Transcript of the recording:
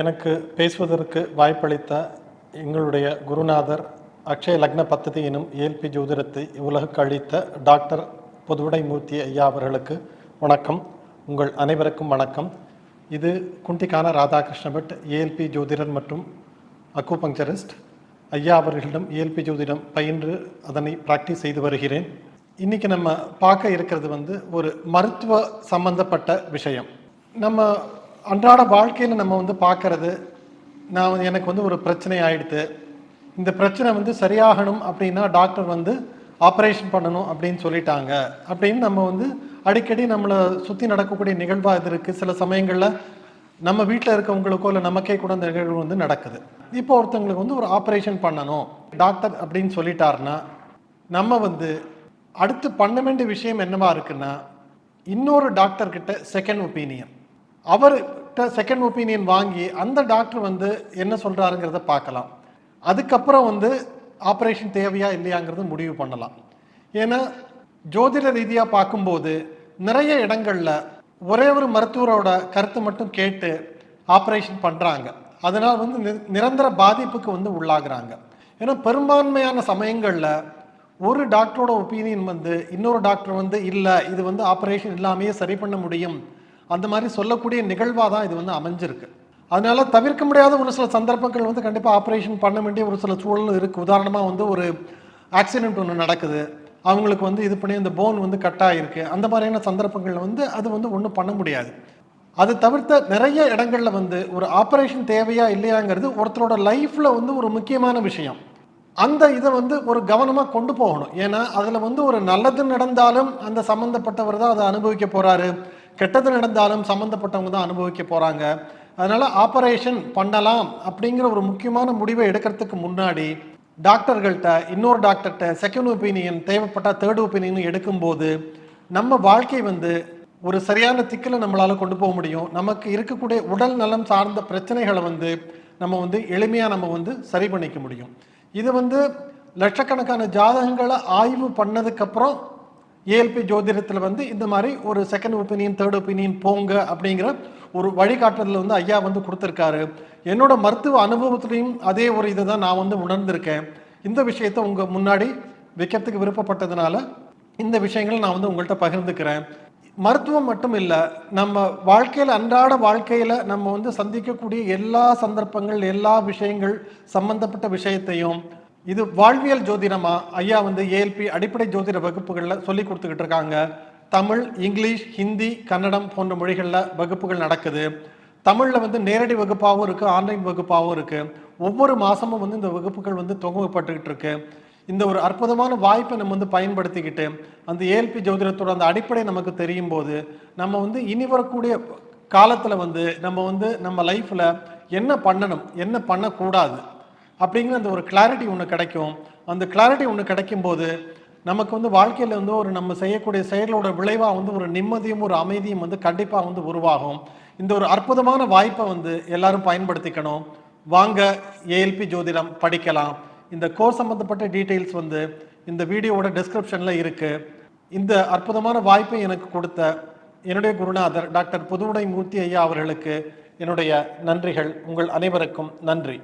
எனக்கு பேசுவதற்கு வாய்ப்பளித்த எங்களுடைய குருநாதர் அக்ஷய லக்ன பத்ததி எனும் ஏல்பி ஜோதிடத்தை உலகுக்கு அளித்த டாக்டர் பொதுவுடை மூர்த்தி ஐயா அவர்களுக்கு வணக்கம். உங்கள் அனைவருக்கும் வணக்கம். இது குண்டிக்கான ராதாகிருஷ்ண பட் ஏஎல்பி ஜோதிடர் மற்றும் அக்குபங்சரிஸ்ட் ஐயா அவர்களிடம் ஏஎல்பி ஜோதிடம் பயின்று அதனை ப்ராக்டிஸ் செய்து வருகிறேன். இன்னைக்கு நம்ம பார்க்க இருக்கிறது வந்து ஒரு மருத்துவ சம்பந்தப்பட்ட விஷயம். நம்ம அன்றாட வாழ்க்கையில் நம்ம வந்து பார்க்கறது நான் எனக்கு வந்து ஒரு பிரச்சனை ஆயிடுத்து. இந்த பிரச்சனை வந்து சரியாகணும் அப்படின்னா டாக்டர் வந்து ஆப்ரேஷன் பண்ணணும் அப்படின்னு சொல்லிட்டாங்க. அப்படின்னு நம்ம வந்து அடிக்கடி நம்மளை சுற்றி நடக்கக்கூடிய நிகழ்வாக இது இருக்குது சில சமயங்களில் நம்ம வீட்டில் இருக்கவங்களுக்கோ இல்லை நமக்கே கூட அந்த நிகழ்வு வந்து நடக்குது. இப்போ ஒருத்தவங்களுக்கு வந்து ஒரு ஆப்ரேஷன் பண்ணணும் டாக்டர் அப்படின்னு சொல்லிட்டாருன்னா நம்ம வந்து அடுத்து பண்ண வேண்டிய விஷயம் என்னவா இருக்குன்னா இன்னொரு டாக்டர்கிட்ட செகண்ட் ஒப்பீனியன் அவர்கிட்ட செகண்ட் ஒப்பீனியன் வாங்கி அந்த டாக்டர் வந்து என்ன சொல்கிறாருங்கிறத பார்க்கலாம். அதுக்கப்புறம் வந்து ஆப்ரேஷன் தேவையா இல்லையாங்கிறத முடிவு பண்ணலாம். ஏன்னா ஜோதிட ரீதியாக பார்க்கும்போது நிறைய இடங்களில் ஒரே ஒரு மருத்துவரோட கருத்து மட்டும் கேட்டு ஆப்ரேஷன் பண்ணுறாங்க அதனால் வந்து நி- நிரந்தர பாதிப்புக்கு வந்து உள்ளாகிறாங்க. ஏன்னா பெரும்பான்மையான சமயங்களில் ஒரு டாக்டரோட ஒப்பீனியன் வந்து இன்னொரு டாக்டர் வந்து இல்லை இது வந்து ஆப்ரேஷன் இல்லாமையே சரி பண்ண முடியும் அந்த மாதிரி சொல்லக்கூடிய நிகழ்வாக தான் இது வந்து அமைஞ்சிருக்கு. அதனால தவிர்க்க முடியாத ஒரு சில சந்தர்ப்பங்கள் வந்து கண்டிப்பாக ஆப்ரேஷன் பண்ண வேண்டிய ஒரு சில சூழல் இருக்குது உதாரணமாக வந்து ஒரு ஆக்சிடென்ட் ஒன்று நடக்குது. அவங்களுக்கு வந்து இது பண்ணி அந்த போன் வந்து கட் ஆகிருக்கு அந்த மாதிரியான சந்தர்ப்பங்களில் வந்து அது வந்து ஒன்றும் பண்ண முடியாது. அது தவிர்த்த நிறைய இடங்களில் வந்து ஒரு ஆப்ரேஷன் தேவையா இல்லையாங்கிறது ஒருத்தரோட லைஃப்பில் வந்து ஒரு முக்கியமான விஷயம். அந்த இதை வந்து ஒரு கவனமாக கொண்டு போகணும். ஏன்னா அதில் வந்து ஒரு நல்லது நடந்தாலும் அந்த சம்மந்தப்பட்டவர் தான் அதை அனுபவிக்க போகிறாரு கெட்டது நடந்தாலும் சம்மந்தப்பட்டவங்க தான் அனுபவிக்க போகிறாங்க அதனால் ஆப்ரேஷன் பண்ணலாம் அப்படிங்கிற ஒரு முக்கியமான முடிவை எடுக்கிறதுக்கு முன்னாடி டாக்டர்கள்ட்ட இன்னொரு டாக்டர்கிட்ட செகண்ட் ஒப்பீனியன் தேவைப்பட்டா தேர்ட் ஒப்பீனியன் எடுக்கும்போது நம்ம வாழ்க்கை வந்து ஒரு சரியான திக்கில் நம்மளால் கொண்டு போக முடியும். நமக்கு இருக்கக்கூடிய உடல் நலம் சார்ந்த பிரச்சனைகளை வந்து நம்ம வந்து எளிமையாக நம்ம வந்து சரி பண்ணிக்க முடியும். இது வந்து லட்சக்கணக்கான ஜாதகங்களை ஆய்வு பண்ணதுக்கப்புறம் ஏஎல்பி ஜோதிடத்தில் வந்து இந்த மாதிரி ஒரு செகண்ட் ஒப்பீனியன் தேர்ட் ஒப்பீனியன் போங்க அப்படிங்கிற ஒரு வழிகாட்டுதல் வந்து ஐயா வந்து கொடுத்துருக்காரு. என்னோட மருத்துவ அனுபவத்துலேயும் அதே ஒரு இதை தான் நான் வந்து உணர்ந்திருக்கேன். இந்த விஷயத்தை உங்கள் முன்னாடி வைக்கிறதுக்கு விருப்பப்பட்டதுனால இந்த விஷயங்களை நான் வந்து உங்கள்கிட்ட பகிர்ந்துக்கிறேன். மருத்துவம் மட்டும் இல்லை நம்ம வாழ்க்கையில் அன்றாட வாழ்க்கையில் நம்ம வந்து சந்திக்கக்கூடிய எல்லா சந்தர்ப்பங்கள் எல்லா விஷயங்கள் சம்பந்தப்பட்ட விஷயத்தையும் இது வாழ்வியல் ஜோதிடமா? ஐயா வந்து ஏஎல்பி அடிப்படை ஜோதிட வகுப்புகளில் சொல்லி கொடுத்துக்கிட்டு இருக்காங்க தமிழ் இங்கிலீஷ் ஹிந்தி கன்னடம் போன்ற மொழிகளில் வகுப்புகள் நடக்குது. தமிழில் வந்து நேரடி வகுப்பாகவும் இருக்குது ஆன்லைன் வகுப்பாகவும் இருக்குது ஒவ்வொரு மாதமும் வந்து இந்த வகுப்புகள் வந்து தொகுக்கப்பட்டுக்கிட்டு இருக்குது இந்த ஒரு அற்புதமான வாய்ப்பை நம்ம வந்து பயன்படுத்திக்கிட்டு அந்த ஏஎல்பி ஜோதிடத்தோட அந்த அடிப்படை நமக்கு தெரியும் போது நம்ம வந்து இனி வரக்கூடிய காலத்தில் வந்து நம்ம வந்து நம்ம லைஃப்பில் என்ன பண்ணணும் என்ன பண்ணக்கூடாது அப்படிங்கிற அந்த ஒரு கிளாரிட்டி ஒன்று கிடைக்கும். அந்த கிளாரிட்டி ஒன்று கிடைக்கும்போது நமக்கு வந்து வாழ்க்கையில் வந்து ஒரு நம்ம செய்யக்கூடிய செயலோட விளைவாக வந்து ஒரு நிம்மதியும் ஒரு அமைதியும் வந்து கண்டிப்பாக வந்து உருவாகும். இந்த ஒரு அற்புதமான வாய்ப்பை வந்து எல்லாரும் பயன்படுத்திக்கணும். வாங்க ஏஎல்பி ஜோதிடம் படிக்கலாம். இந்த கோர்ஸ் சம்மந்தப்பட்ட டீட்டெயில்ஸ் வந்து இந்த வீடியோவோட டிஸ்கிரிப்ஷனில் இருக்குது இந்த அற்புதமான வாய்ப்பை எனக்கு கொடுத்த என்னுடைய குருநாதர் டாக்டர் புதுவுடை மூர்த்தி ஐயா அவர்களுக்கு என்னுடைய நன்றிகள். உங்கள் அனைவருக்கும் நன்றி.